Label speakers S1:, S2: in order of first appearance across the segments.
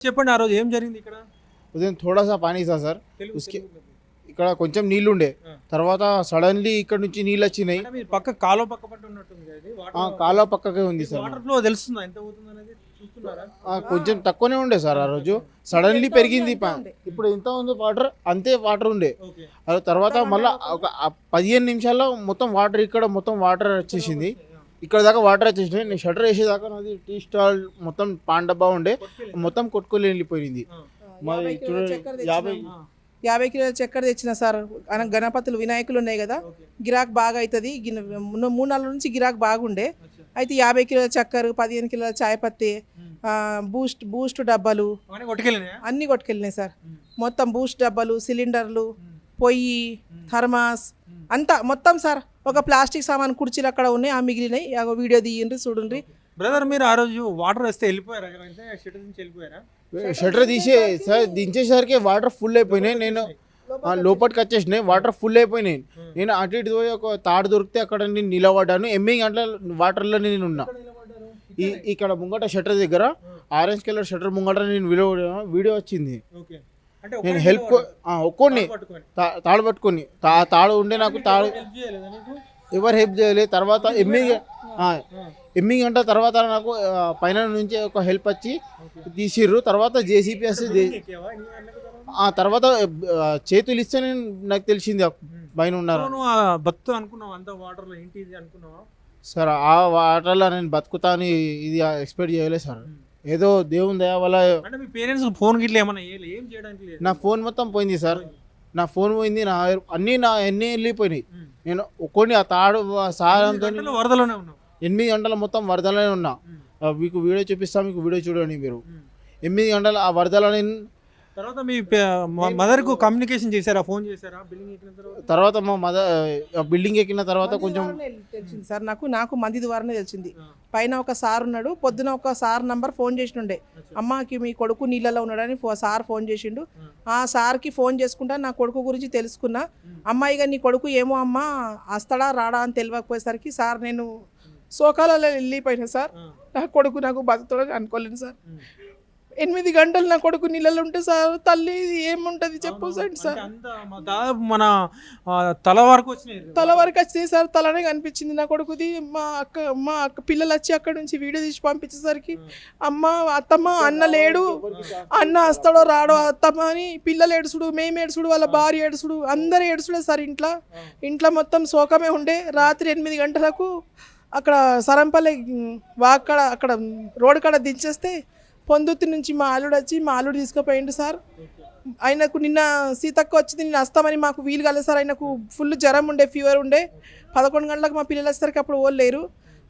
S1: చెప్పండి ఆ రోజు ఏం జరిగింది ఇక్కడ?
S2: ఉదయం థోడా సా పానీ సా సార్. ఉస్కే-. ఇక్కడ కొంచెం నీళ్ళు ఉండే. తర్వాత సడన్లీ ఇక్కడ నుంచి నీళ్ళు వచ్చినాయి.
S1: పక్క కాలువ పక్క పట్టు ఉన్నట్టుంది
S2: కాలువ పక్కకే ఉంది సార్.
S1: వాటర్ ఫ్లో తెలుస్తుందా? ఎంత అవుతుంది అనేది చూస్తున్నారా?
S2: ఆ, కొంచెం తక్కువనే ఉండే సార్ ఆ రోజు. సడన్లీ పెరిగింది ఇప్పుడు ఎంత ఉంది వాటర్? అంతే వాటర్ ఉండే.
S1: ఓకే.
S2: ఆ తర్వాత మళ్ళీ ఒక పదిహేను నిమిషాల్లో మొత్తం వాటర్ ఇక్కడ మొత్తం వాటర్ వచ్చేసింది. ఇక్కడ దాకా వాటర్ వచ్చేసినాయి. నేను షటర్ వేసేదాకా నాది టీ స్టాల్ మొత్తం పాన్ డబ్బా ఉండే. మొత్తం కొట్టుకొని వెళ్ళిపోయింది. మరి
S3: యాభై కిలోల
S2: చూడండి
S3: చక్కెర
S2: యాభై
S3: కిలోల చక్కెర తెచ్చిన సార్. గణపతులు వినాయకులు ఉన్నాయి కదా. గిరాక్ బాగా అవుతుంది మూడు నాలుగు నుంచి గిరాక్ బాగుండే. అయితే యాభై కిలోల చక్కెర పదిహేను కిలోల చాయ్ పత్తి బూస్ట్ బూస్ట్ డబ్బాలు అన్నీ కొట్టుకెళ్ళినాయి సార్. మొత్తం బూస్ట్ డబ్బాలు సిలిండర్లు పొయ్యి. థర్మాస్. అంతా మొత్తం సార్. ఒక ప్లాస్టిక్ సామాన్ కుర్చీలు అక్కడ ఉన్నాయి ఆ మిగిలినాయి అగో వీడియో తీయండి చూడండి.
S1: బ్రదర్ మీరు ఆ రోజు వాటర్ వస్తే వెళ్ళిపోయారా? అంటే షెటర్ నుంచి వెళ్ళిపోయారా?
S2: షటర్ తీసే సార్ దించేసరికి వాటర్ ఫుల్ అయిపోయినాయి. నేను ఆ, లోపలికి వచ్చేసినాయి వాటర్ ఫుల్ అయిపోయినాయి. నేను అటు ఇటు పోయి ఒక తాడు దొరికితే అక్కడ నేను నిలబడ్డాను. ఎనిమిది గంటల వాటర్లో నేను ఉన్నా. ఈ ఇక్కడ ముంగట షటర్ దగ్గర ఆరెంజ్ కలర్ షటర్ ముంగట నేను వీడియో వీడియో వచ్చింది. నేను హెల్ప్. ఒక్కోడిని
S1: తాడు పట్టుకొని.
S2: తాడు ఉండే నాకు తాడు? ఎవరు హెల్ప్ చేయలేదు తర్వాత ఆ, ఎనిమిది గంటల తర్వాత నాకు పైన నుంచి ఒక హెల్ప్ వచ్చి తీసిర్రు. తర్వాత జేసీపీ వస్తే? ఆ తర్వాత చేతులు ఇస్తే నేను నాకు తెలిసింది పైన ఉన్నారు.
S1: అనుకున్నావు? అంత ఏంటి ఇది అనుకున్నావా?
S2: సార్ ఆ వాటర్లో నేను బతుకుతా అని ఇది ఎక్స్పెక్ట్ చేయలేదు సార్. ఏదో దేవుని దయ వల్ల
S1: అంటే మీ పేరెంట్స్ ఫోన్ గిట్ల ఏమన్నా చేయలే? ఏం చేయడానికి లేదు.
S2: నా ఫోన్ మొత్తం పోయింది సార్. నా ఫోన్ పోయింది నా అన్నీ నా ఎన్ని వెళ్ళిపోయినాయి. నేను ఒక్కొని ఆ తాడు
S1: వరదలోనే ఉన్నావు.
S2: ఎనిమిది గంటల మొత్తం వరదలోనే ఉన్నా. మీకు వీడియో చూపిస్తా మీకు వీడియో చూడండి మీరు. ఎనిమిది గంటల ఆ వరదలో నేను
S1: తర్వాత మీ మదర్కు కమ్యూనికేషన్ చేశారా? ఫోన్ చేశారా? బిల్డింగ్ ఎక్కిన తర్వాత?
S2: తర్వాత మా మదర్ బిల్డింగ్ ఎక్కిన తర్వాత కొంచెం
S3: తెలిసింది సార్ నాకు నాకు మంది ద్వారానే తెలిసింది. పైన ఒక సార్ ఉన్నాడు పొద్దున ఒక సార్ నంబర్ ఫోన్ చేసిండే. అమ్మకి మీ కొడుకు నీళ్ళలో ఉన్నాడని సార్ ఫోన్ చేసిండు.
S1: ఆ.
S3: సార్కి ఫోన్ చేసుకుంటా నా కొడుకు గురించి తెలుసుకున్నా. అమ్మాయిగా నీ కొడుకు ఏమో అమ్మ వస్తాడా రాడా అని తెలియకపోయేసరికి సార్ నేను సోకాలలో వెళ్ళిపోయినా సార్.
S1: ఆ.
S3: నా కొడుకు నాకు బతుకుతాడని అనుకోలేను సార్. ఎనిమిది గంటలు నా కొడుకు నీళ్ళలో ఉంటే సార్ తల్లి ఏముంటది చెప్పు
S1: అవును,
S3: సార్
S1: దాదాపు మన తల వరకు వచ్చినాయి.
S3: తల వరకు వచ్చి సార్ తలనే కనిపించింది నా కొడుకుది. మా అక్క మా అక్క పిల్లలు వచ్చి అక్కడ నుంచి వీడియో తీసి పంపించేసరికి అమ్మ అత్తమ్మ అన్న లేడు. అన్న వస్తాడో రాడో అత్తమ్మ అని పిల్లలు ఏడుసుడు మేము ఏడుసుడు వాళ్ళ భార్య ఏడుసుడు అందరు ఏడుసుడే సార్ ఇంట్లో. ఇంట్లో మొత్తం శోకమే ఉండే. రాత్రి ఎనిమిది గంటలకు అక్కడ సరంపల్లి వాక్కడ అక్కడ రోడ్ కాడ దించేస్తే పొందుతి నుంచి మా అల్లుడు వచ్చి మా అల్లుడు తీసుకుపోయిండు సార్. ఆయనకు నిన్న సీతక్క వచ్చింది నిన్న వస్తామని మాకు వీలు కాలేదు సార్. ఆయనకు ఫుల్ జ్వరం ఉండే ఫీవర్ ఉండే. పదకొండు గంటలకు మా పిల్లలు వచ్చేసరికి అప్పుడు వాళ్ళు లేరు.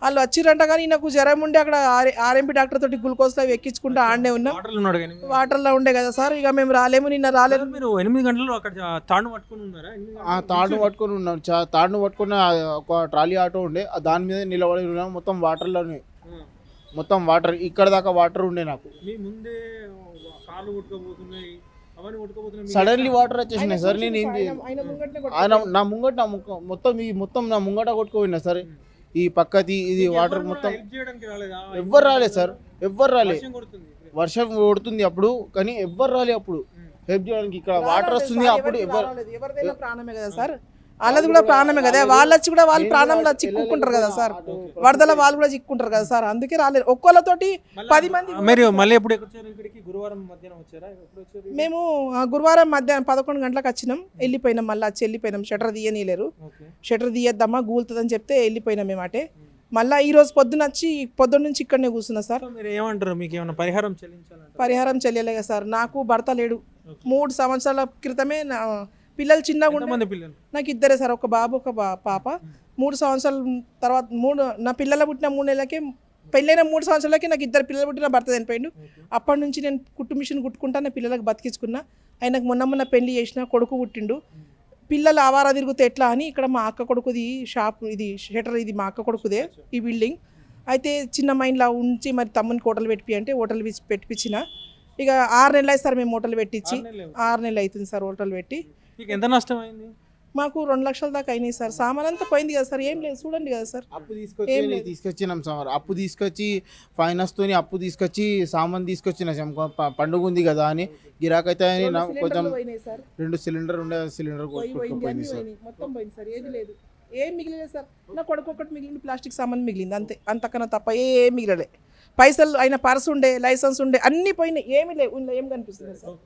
S3: వాళ్ళు వచ్చిరంట కానీ నాకు జ్వరం ఉండే అక్కడ ఆర్ ఆర్ఎంపీ డాక్టర్ తోటి గ్లూకోజ్లో ఎక్కించుకుంటూ ఆడనే ఉన్నాం.
S1: వాటర్లో ఉన్నాడు కానీ.
S3: వాటర్లో ఉండే కదా సార్ ఇక మేము రాలేము నిన్న రాలేదు.
S1: మీరు ఎనిమిది గంటలు అక్కడ తాడు పట్టుకొని ఉన్నారా?
S2: తాడును పట్టుకొని ఉన్నాను చా- తాడును పట్టుకున్న ఒక ట్రాలీ ఆటో ఉండే ఆ దాని మీద నిలబడి ఉన్నాను మొత్తం వాటర్లోనే. మొత్తం వాటర్ ఇక్కడ దాకా వాటర్ ఉండే నాకు. సడన్లీ? వాటర్ వచ్చేసినాయి సార్ నేను ఏం
S3: ఆయన ముంగట్నే
S2: ఆయన నా ముంగట నా ముఖ మొత్తం ఈ మొత్తం నా ముంగట కొట్టుకోపోయినా సార్. ఈ పక్కది ఇది వాటర్
S1: ఎవరు
S2: మొత్తం
S1: రాలేదా?
S2: ఎవ్వరు రాలేదు సార్ ఎవ్వరు రాలేదు
S1: వర్షం కొడుతుంది.
S2: అప్పుడు కానీ ఎవ్వరు రాలే అప్పుడు. హెల్ప్ చేయడానికి ఇక్కడ వాటర్ వస్తుంది అప్పుడు ఎవ్వరు
S3: ఎవరిదైనా ప్రాణమే కదా సార్. వాళ్ళది కూడా ప్రాణమే కదా. వాళ్ళు వచ్చి కూడా వాళ్ళు ప్రాణంలో చిక్కుకుంటారు కదా సార్. వరదల వాళ్ళు కూడా చిక్కుంటారు కదా సార్. అందుకే రాలేదు. ఒక్కోళ్ళతోటి పది మంది
S1: మీరు మళ్ళీ ఎప్పుడు గురువారం మధ్యాహ్నం వచ్చారా?
S3: మేము ఆ, గురువారం మధ్యాహ్నం పదకొండు గంటలకు వచ్చినాం. వెళ్ళిపోయినాం మళ్ళీ వచ్చి వెళ్ళిపోయినాం. షటర్ తీయనీలేరు షటర్ తీయద్దమ్మా గూలుతుందని చెప్తే వెళ్ళిపోయినాం మేము అటే. మళ్ళీ ఈ రోజు పొద్దున వచ్చి పొద్దున్న నుంచి ఇక్కడనే కూర్చున్నా సార్.
S1: మీరు ఏమంటారు? మీకు ఏమైనా పరిహారం చెల్లించాలంటారా?
S3: పరిహారం సార్. నాకు భర్త లేడు. మూడు సంవత్సరాల క్రితమే నా పిల్లలు చిన్నగా ఉండే
S1: పిల్లలు?
S3: నాకు ఇద్దరే సార్ ఒక బాబు ఒక పాప. మూడు సంవత్సరాల తర్వాత మూడు నా పిల్లల పుట్టిన మూడు నెలలకే పెళ్ళైన మూడు సంవత్సరాలకి నాకు ఇద్దరు పిల్లలు పుట్టిన భర్త చనిపోయిండు. అప్పటి నుంచి నేను కుట్టు మిషన్ కుట్టుకుంటా నా పిల్లలకు బతికించుకున్నా. ఆయనకు మొన్న మొన్న పెళ్ళి చేసిన కొడుకు పుట్టిండు. పిల్లలు ఆవారా తిరిగితే ఎట్లా అని ఇక్కడ మా అక్క కొడుకుది షాప్ ఇది షటర్ ఇది మా అక్క కొడుకుదే ఈ బిల్డింగ్. అయితే చిన్న మైండ్లో ఉంచి మరి తమ్ముని హోటల్ పెట్టిపి అంటే హోటల్ పెట్టిపించిన ఇక ఆరు నెలలు అయితే సార్ మేము హోటల్ పెట్టించి.
S1: ఆరు నెలలు
S3: అవుతుంది సార్ హోటల్ పెట్టి.
S1: మీకు ఎంత నష్టం అయింది
S3: మాకు రెండు లక్షల దాకా అయినాయి సార్. సామాన్ అంతా పోయింది కదా సార్. ఏం లేదు చూడండి కదా సార్.
S2: అప్పు తీసుకొచ్చి తీసుకొచ్చినాం సార్. అప్పు తీసుకొచ్చి ఫైనాన్స్ తోని అప్పు తీసుకొచ్చి సామాన్ తీసుకొచ్చిన పండుగ ఉంది కదా అని. గిరాకైతే అని కొంచెం రెండు సిలిండర్ ఉండే సిలిండర్
S3: పోయి పోయింది
S2: సార్.
S3: మొత్తం పోయింది సార్. ఏది లేదు. ఏం మిగిలేదు సార్? నా కొడుకు ఒకటి మిగిలింది. ప్లాస్టిక్ సామాన్ మిగిలింది. అంతే. అంతకన్నా తప్ప ఏం మిగిలలే. పైసలు అయిన పర్స్ ఉండే లైసెన్స్ ఉండే అన్నీ పోయినాయి. ఏమీ లేవు. ఏం కనిపిస్తుంది సార్?